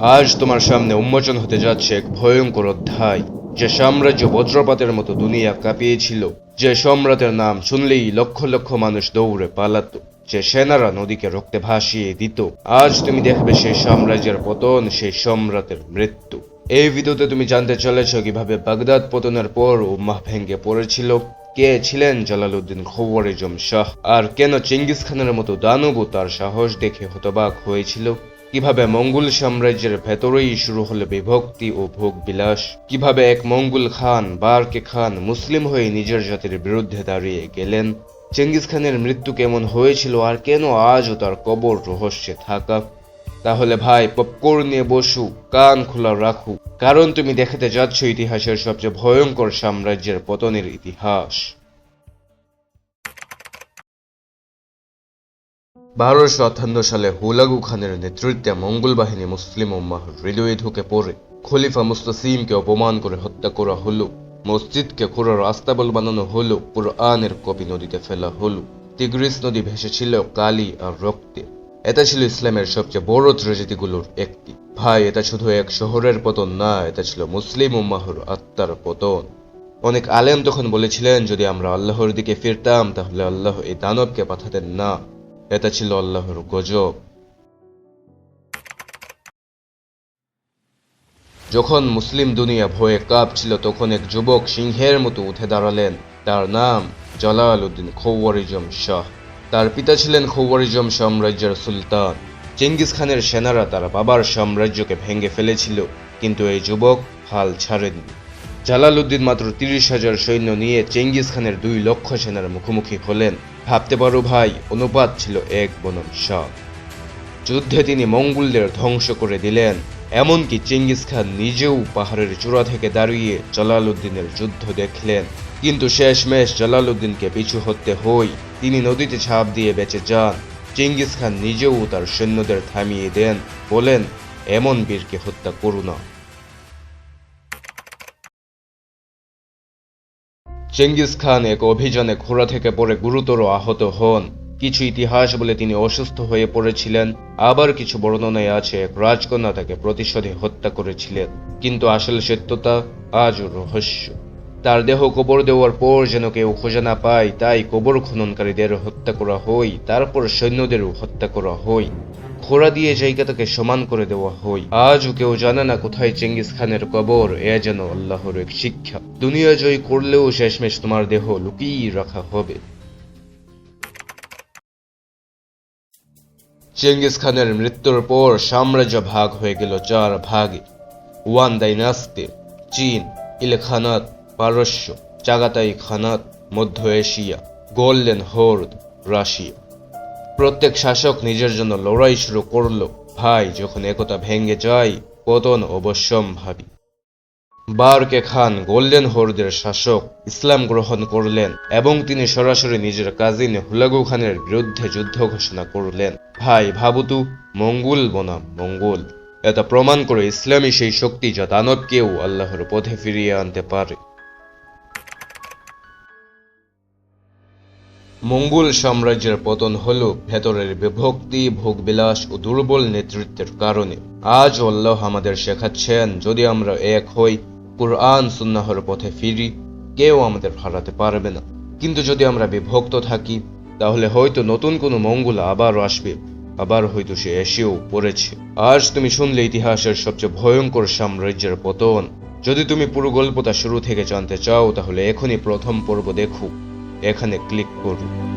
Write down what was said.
আজ তোমার সামনে উন্মোচন হতে যাচ্ছে এক ভয়ঙ্কর অধ্যায়, যে সাম্রাজ্য বজ্রপাতের মতো দুনিয়া কাঁপিয়েছিল। যে সম্রাটের নাম শুনলেই লক্ষ লক্ষ মানুষ দৌড়ে পালাত, যে সেনারা নদীকে রক্তে ভাসিয়ে দিত। আজ তুমি দেখবে সেই সাম্রাজ্যের পতন, সেই সম্রাটের মৃত্যু। এই ভিডিওতে তুমি জানতে চলেছ কীভাবে বাগদাদ পতনের পর উম্মাহ ভেঙ্গে পড়েছিল। কে ছিলেন জালালউদ্দিন খৌয়ারিজম শাহ? আর কেন চেঙ্গিস খানের মতো দানবও তার সাহস দেখে হতবাক হয়েছিল? কীভাবে মঙ্গল সাম্রাজ্যের ভেতরেই শুরু হলো বিভক্তি ও ভোগ বিলাস কীভাবে এক মঙ্গল খান বারকে খান মুসলিম হয়ে নিজের জাতির বিরুদ্ধে দাঁড়িয়ে গেলেন? চেঙ্গিস খানের মৃত্যু কেমন হয়েছিল আর কেন আজও তার কবর রহস্যে থাকা? তাহলে ভাই পপকর্ন নিয়ে বসু, কান খোলা রাখু। কারণ তুমি দেখাতে যাচ্ছ ইতিহাসের সবচেয়ে ভয়ঙ্কর সাম্রাজ্যের পতনের ইতিহাস। বারোশো আটান্ন সালে হুলাগু খানের নেতৃত্বে মঙ্গল বাহিনী মুসলিম উম্মাহ হৃদয়ে ঢুকে পড়ে। খলিফা মুস্তাসিমকে অপমান করে হত্যা করা হলো। মসজিদকে খোঁড়ার আস্তাবল বানানো হলো। কোরআনের কপি নদীতে ফেলা হলো। তিগ্রিস নদী ভেসেছিল কালি আর রক্তে। এটা ছিল ইসলামের সবচেয়ে বড় ট্রেজেডিগুলোর একটি। ভাই, এটা শুধু এক শহরের পতন না, এটা ছিল মুসলিম উম্মাহর আত্মার পতন। অনেক আলেম তখন বলেছিলেন, যদি আমরা আল্লাহর দিকে ফিরতাম, তাহলে আল্লাহ এই দানবকে পাঠাতেন না। এটা ছিল আল্লাহর গজব। যখন মুসলিম দুনিয়া ভয়ে কাঁপছিল, তখন এক যুবক সিংহের মতো উঠে দাঁড়ালেন। তার নাম জালাল উদ্দিন খৌয়ারিজম শাহ তার পিতা ছিলেন খৌয়ারিজম সাম্রাজ্যের সুলতান। চেঙ্গিস খানের সেনারা তার বাবার সাম্রাজ্যকে ভেঙে ফেলেছিল, কিন্তু এই যুবক হাল ছাড়েননি। জালালউদ্দিন মাত্র তিরিশ হাজার সৈন্য নিয়ে চেঙ্গিস খানের দুই লক্ষ সেনার মুখোমুখি হলেন। ভাবতে পারো ভাই, অনুপাত ছিল এক বনম সাত যুদ্ধে তিনি মঙ্গলদের ধ্বংস করে দিলেন, এমনকি চেঙ্গিস খান নিজেও পাহাড়ের চূড়া থেকে দাঁড়িয়ে জালালউদ্দিনের যুদ্ধ দেখলেন। কিন্তু শেষমেশ জালালউদ্দিনকে পিছু হতে হই, তিনি নদীতে ঝাঁপ দিয়ে বেঁচে যান। চেঙ্গিস খান নিজেও তার সৈন্যদের থামিয়ে দেন, বলেন, এমন বীরকে হত্যা করু না। চেঙ্গিস খান এক অভিযানে ঘোড়া থেকে পড়ে গুরুতর আহত হন। কিছু ইতিহাস বলে তিনি অসুস্থ হয়ে পড়েছিলেন। আবার কিছু বর্ণনায় আছে, এক রাজকন্যা তাকে প্রতিশোধে হত্যা করেছিলেন। কিন্তু আসল সত্যতা আজও রহস্য। তার দেহ কবর দেওয়ার পর যেন কেউ খোঁজে না পায়, তাই কবর খননকারীদের হত্যা করা হয়, তারপর সৈন্যদেরও হত্যা করা হয়। ঘোড়া দিয়ে জায়গাটাকে সমান করে দেওয়া হয়। আজও কেউ জানে না কোথায় চেঙ্গিস খানের কবর, এ যেন আল্লাহর এক শিক্ষা। দুনিয়া জয় করলেও শেষমেশ তোমার দেহ লুকিয়ে রাখা হবে। চেঙ্গিস খানের মৃত্যুর পর সাম্রাজ্য ভাগ হয়ে গেল চার ভাগে। ওয়ান ডাইনাস্তি চীন, ইলখানাত পারস্য চাগাতাই খানাত, মধ্য এশিয়া, গোল্ডেন হোর্ড রাশিয়া। প্রত্যেক শাসক নিজের জন্য লড়াই শুরু করল। ভাই, যখন একতা ভেঙে যায়, পতন অবশ্যম্ভাবী। বারকে খান গোল্ডেন হোর্ডের শাসক ইসলাম গ্রহণ করলেন এবং তিনি সরাসরি নিজের কাজিন হুলাগু খানের বিরুদ্ধে যুদ্ধ ঘোষণা করলেন। ভাই, ভাবুতু, মঙ্গল বনাম মঙ্গল। এটা প্রমাণ করে ইসলামী সেই শক্তি যা দানবকেও আল্লাহর পথে ফিরিয়ে আনতে পারে। মঙ্গল সাম্রাজ্যের পতন হল ভেতরের বিভক্তি, ভোগবিলাস ও দুর্বল নেতৃত্বের কারণে। আজ আল্লাহ আমাদের শেখাচ্ছেন, যদি আমরা এক হই, কুরআন সুন্নাহর পথে ফিরি, কেউ আমাদের হারাতে পারবে না। কিন্তু যদি আমরা বিভক্ত থাকি, তাহলে হয়তো নতুন কোনো মঙ্গল আবার আসবে, আবার হয়তো সে এসেও পড়েছে। আজ তুমি শুনলে ইতিহাসের সবচেয়ে ভয়ঙ্কর সাম্রাজ্যের পতন। যদি তুমি পুরো গল্পটা শুরু থেকে জানতে চাও, তাহলে এখনই প্রথম পর্ব দেখো। এখানে ক্লিক করুন।